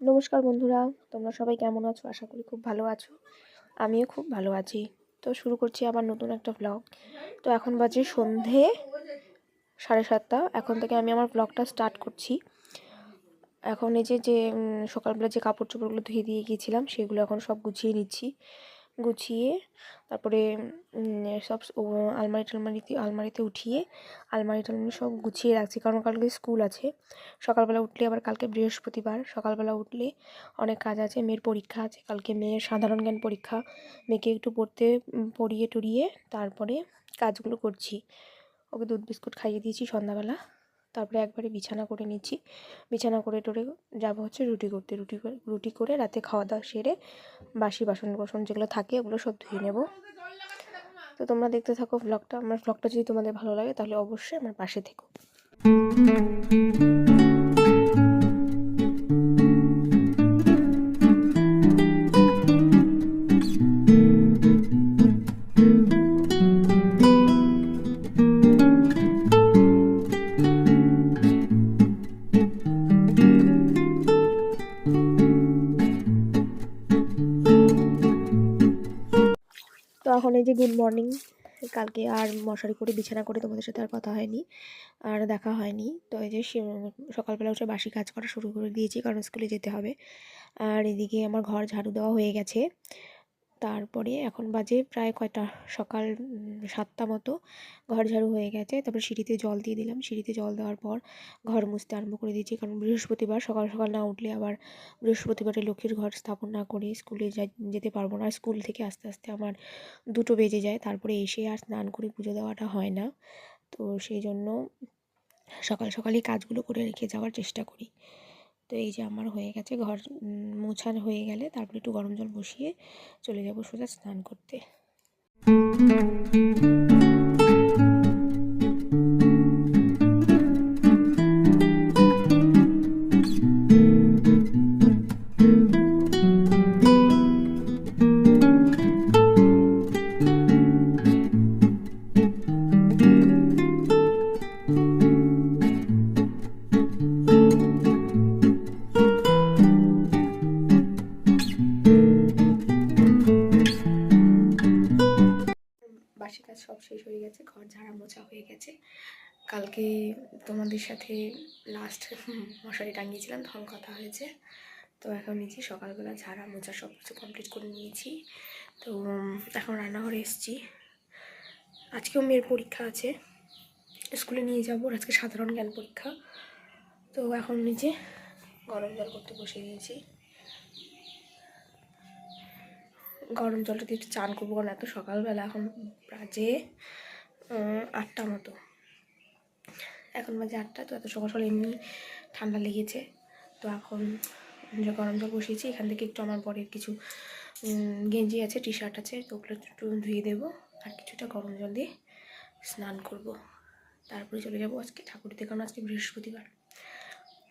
নমস্কার বন্ধুরা, তোমরা সবাই কেমন আছো? আশা করি খুব ভালো আছো। আমিও খুব ভালো আছি। তো শুরু করছি আবার নতুন একটা ব্লগ তো এখন বাজে সন্ধে সাড়ে সাতটা। এখন থেকে আমি আমার ব্লগটা স্টার্ট করছি। এখন এই যে যে সকালবেলা যে কাপড় চোপড়গুলো ধুয়ে দিয়ে গিয়েছিলাম, সেগুলো এখন সব গুছিয়ে নিচ্ছি। গুছিয়ে তারপরে সব আলমারি টালমারিতে আলমারিতে উঠিয়ে, আলমারি টালমারি সব গুছিয়ে রাখছি। কারণ কালকে স্কুল আছে, সকালবেলা উঠলে আবার কালকে বৃহস্পতিবার, সকালবেলা উঠলে অনেক কাজ আছে, মেয়ের পরীক্ষা আছে, কালকে মেয়ের সাধারণ জ্ঞান পরীক্ষা, মেয়েকে একটু পড়তে পড়িয়ে টড়িয়ে তারপরে কাজগুলো করছি। ওকে দুধ বিস্কুট খাইয়ে দিয়েছি সন্ধ্যাবেলা। তারপরে একবারে বিছানা করে নিচ্ছি। বিছানা করে টরে যাব হচ্ছে রুটি করতে। রুটি রুটি করে রাতে খাওয়া দাওয়া সেরে বাসি বাসন বাসন যেগুলো থাকে ওগুলো সব ধুয়ে নেব। তো তোমরা দেখতে থাকো ব্লগটা আমার ব্লগটা যদি তোমাদের ভালো লাগে তাহলে অবশ্যই আমার পাশে থেকো। এখন এই যে গুড মর্নিং কালকে আর মশারি করে, বিছানা করে তোমাদের সাথে আর কথা হয়নি, আর দেখা হয়নি। তো এই যে সকালবেলা উঠে বাসি কাজ করা শুরু করে দিয়েছি, কারণ স্কুলে যেতে হবে। আর এদিকে আমার ঘর ঝাড়ু দেওয়া হয়ে গেছে। তারপরে এখন বাজে প্রায় কয়টা? সকাল সাতটা মতো। ঘর ঝাড়ু হয়ে গেছে, তারপর সিঁড়িতে জল দিয়ে দিলাম। সিঁড়িতে জল দেওয়ার পর ঘর মুছতে আরম্ভ করে দিয়েছি, কারণ বৃহস্পতিবার সকাল সকাল না উঠলে আবার বৃহস্পতিবারে লক্ষ্মীর ঘর স্থাপন না করে স্কুলে যেতে পারব না। স্কুল থেকে আস্তে আস্তে আমার দুটো বেজে যায়, তারপরে এসে আর স্নান করে পুজো দেওয়াটা হয় না। তো সেই জন্য সকাল সকালই কাজগুলো করে রেখে যাওয়ার চেষ্টা করি। তো এই যে আমার হয়ে গেছে, ঘর মোছার হয়ে গেলে তারপরে একটু গরম জল বসিয়ে চলে যাব সোজা স্নান করতে। কাজ সব শেষ হয়ে গেছে, ঘর ঝাড়া মোছা হয়ে গেছে। কালকে তোমাদের সাথে লাস্ট মশারি টাঙিয়েছিলাম তখন কথা হয়েছে। তো এখন নিচে সকালবেলা ঝাড়া মোছা সব কিছু কমপ্লিট করে নিয়েছি। তো এখন রান্নাঘরে এসেছি। আজকেও মেয়ের পরীক্ষা আছে। স্কুলে নিয়ে যাব আজকে সাধারণ জ্ঞান পরীক্ষা। তো এখন নিচে গরম জল করতে বসে দিয়েছি গরম জলটা দিয়ে চান করব, কারণ এত সকালবেলা, এখন বাজে আটটা মতো। এখন বাজে আটটা, তো এত সকাল সকাল এমনি ঠান্ডা লেগেছে। তো এখন যে গরম জল বসিয়েছি, এখান থেকে একটু আমার বরের কিছু গেঞ্জি আছে টি শার্ট আছে, তো ওগুলো একটু ধুয়ে দেবো, আর কিছুটা গরম জল দিয়ে স্নান করব। তারপরে চলে যাব আজকে ঠাকুরতে কারণ আজকে বৃহস্পতিবার।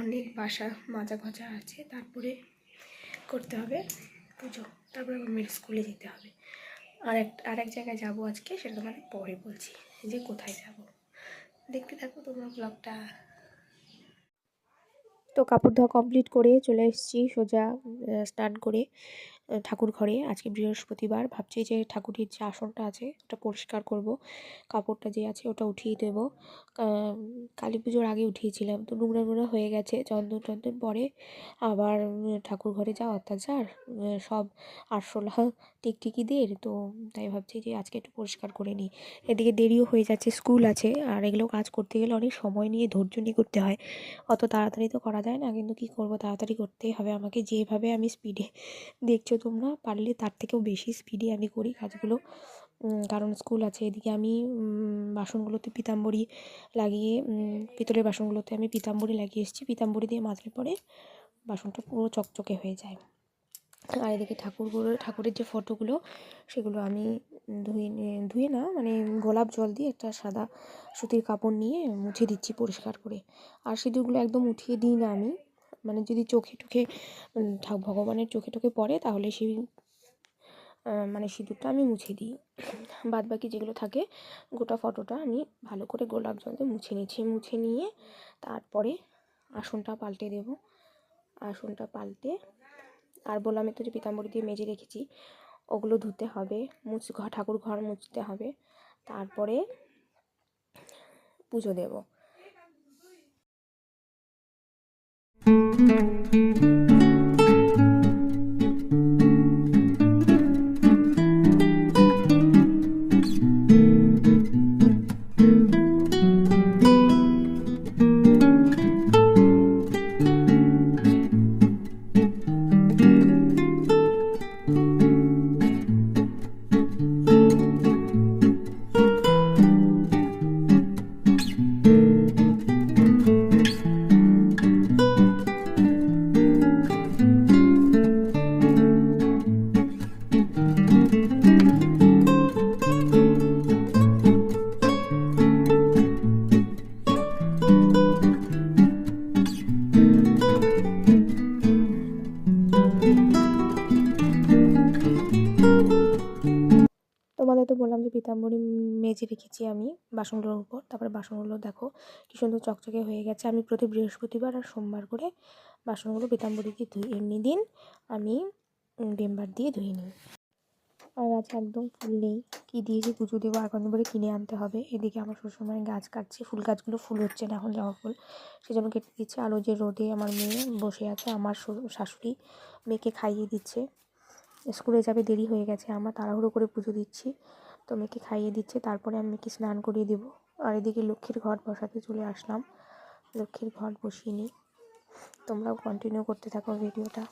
অনেক বাসা মাজা ঘষা আছে, তারপরে করতে হবে। পুজো তারপরে আমার মেয়ের স্কুলে যেতে হবে। আর এক আর এক জায়গায় যাব আজকে, সেটা তোমাকে পরে বলছি, যে কোথায় যাব। দেখতে থাকো তোমরা ব্লগটা তো কাপড় ধোয়া কমপ্লিট করে চলে এসেছি, সোজা স্নান করে। ঠাকুর ঘরে। আজকে বৃহস্পতিবার। ভাবছি যে ঠাকুরের যে আসনটা আছে, ওটা পরিষ্কার করব। কাপড়টা যে আছে, ওটা উঠিয়ে দেবো। কালী পুজোর আগে উঠিয়েছিলাম। তো নোংরা নোংরা হয়ে গেছে। চন্দন টন্দন পরে আবার ঠাকুর ঘরে যা অত্যাচার সব আরশোলা টিকটিকিদের। তো তাই ভাবছি যে আজকে একটু পরিষ্কার করে নিই। এদিকে দেরিও হয়ে যাচ্ছে, স্কুল আছে। আর এগুলো কাজ করতে গেলে অনেক সময় নিয়ে ধৈর্য নিয়ে করতে হয়। অত তাড়াতাড়ি তো করা যায় না। কিন্তু কি করব? তাড়াতাড়ি করতেই হবে আমাকে। যেভাবে আমি স্পিডে দেখছ তোমরা পারলে তার থেকেও বেশি স্পিডে আমি করি কাজগুলো। কারণ স্কুল আছে, এদিকে আমি বাসনগুলোতে পিতাম্বরী লাগিয়ে পিতলের বাসনগুলোতে আমি পিতাম্বরী লাগিয়ে এসেছি। পিতাম্বরী দিয়ে মাজলে পরে বাসনটা পুরো চকচকে হয়ে যায়। আর এদিকে ঠাকুরগুলো, ঠাকুরের যে ফটোগুলো, সেগুলো আমি ধুয়ে ধুয়ে না মানে গোলাপ জল দিয়ে একটা সাদা সুতির কাপড় নিয়ে মুছে দিচ্ছি পরিষ্কার করে। আর সিঁদুরগুলো একদম উঠিয়ে দিই না আমি। মানে যদি চোখে টোখে ভগবানের চোখে টোখে পড়ে তাহলে সেই মানে সিঁদুরটা আমি মুছে দিই। বাদ বাকি যেগুলো থাকে, গোটা ফটোটা আমি ভালো করে গোলাপ জল মুছে নিচ্ছি মুছে নিয়ে তারপরে আসনটা পাল্টে দেব। আসনটা পাল্টে আর বললাম তো যে পিতাম্বরী দিয়ে মেজে রেখেছি, ওগুলো ধুতে হবে, মুছ ঠাকুর ঘর মুছতে হবে। তারপরে পুজো দেব। Thank you. তো বললাম যে পিতাম্বরী মেজে রেখেছি আমি বাসনগুলোর উপর। তারপরে বাসনগুলো দেখো কি সুন্দর চকচকে হয়ে গেছে। আমি প্রতি বৃহস্পতিবার আর সোমবার করে বাসনগুলো পিতাম্বরী দিয়ে ধুই। এমনি দিন আমি বেম্বার দিয়ে ধুয়ে নিই। আর গাছে একদম ফুল নেই। কী দিয়েছি পুজো দেবো এখন করে কিনে আনতে হবে। এদিকে আমার শ্বশুরমায় গাছ কাটছে। ফুল গাছগুলো ফুল হচ্ছে না এখন জবা ফুল সেজন্য কেটে দিচ্ছে। আলো যে রোদে আমার মেয়ে বসে আছে, আমার শাশুড়ি মেয়েকে খাইয়ে দিচ্ছে। স্কুলে যাবে, দেরি হয়ে গেছে। আমার তাড়াহুড়ো করে পুজো দিচ্ছি। তো মেয়েকে খাইয়ে দিচ্ছে, তারপরে আমি মেয়েকে স্নান করিয়ে দেবো। আর এদিকে লক্ষ্মীর ঘর বসাতে চলে আসলাম। লক্ষ্মীর ঘর বসিয়ে নিই। তোমরাও কন্টিনিউ করতে থাকো ভিডিওটা।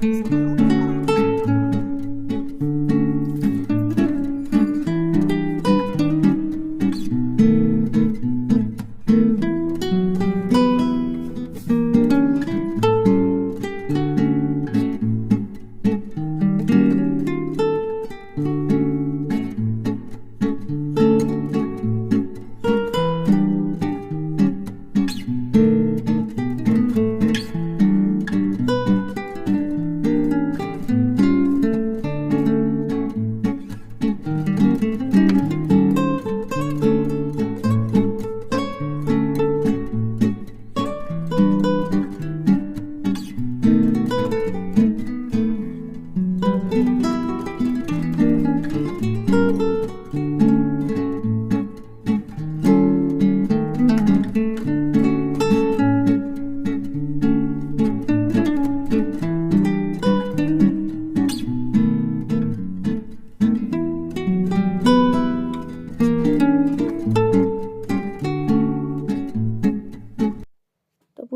তো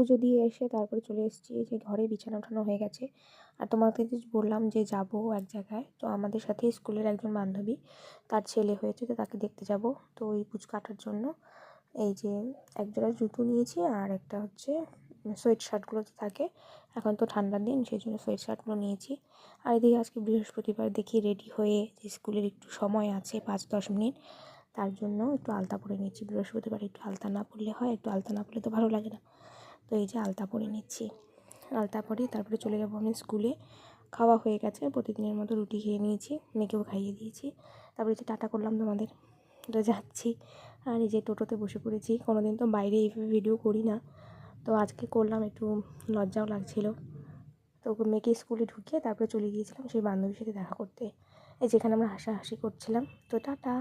পুজো দিয়ে এসে তারপরে চলে এসেছি, এই যে ঘরে বিছানা উঠানো হয়ে গেছে। আর তোমাকে বললাম যে যাব এক জায়গায়, তো আমাদের সাথে স্কুলের একজন বান্ধবী, তার ছেলে হয়েছে, তো তাকে দেখতে যাব। তো ওই কাটার জন্য এই যে এক জোড়া জুতো নিয়েছি আর একটা হচ্ছে সোয়েট শার্টগুলো তো থাকে। এখন তো ঠান্ডার দিন, সেই জন্য সোয়েট শার্টগুলো নিয়েছি। আর এদিকে আজকে বৃহস্পতিবার দেখি রেডি হয়ে যে স্কুলের একটু সময় আছে, পাঁচ দশ মিনিট, তার জন্য একটু আলতা পরে নিয়েছি। বৃহস্পতিবার একটু আলতা না পরলে হয়, একটু আলতা না পরলে তো ভালো লাগে না। এই যে আলতা পরে নিচ্ছি। আলতা পরে তারপরে চলে যাব আমি স্কুলে। খাওয়া হয়ে গেছে, প্রতিদিনের মতো রুটি খেয়ে নিয়েছি, মেয়েকেও খাইয়ে দিয়েছি। তারপরে যে টাটা করলাম তোমাদের, তো যাচ্ছি। আর এই যে টোটোতে বসে পড়েছি কোনো দিন তো বাইরে এইভাবে ভিডিও করি না। তো আজকে করলাম একটু লজ্জাও লাগছিল। তো মেয়েকে স্কুলে ঢুকিয়ে তারপরে চলে গিয়েছিলাম সেই বান্ধবীর সাথে দেখা করতে। এই যেখানে আমরা হাসাহাসি করছিলাম, তো টাটা।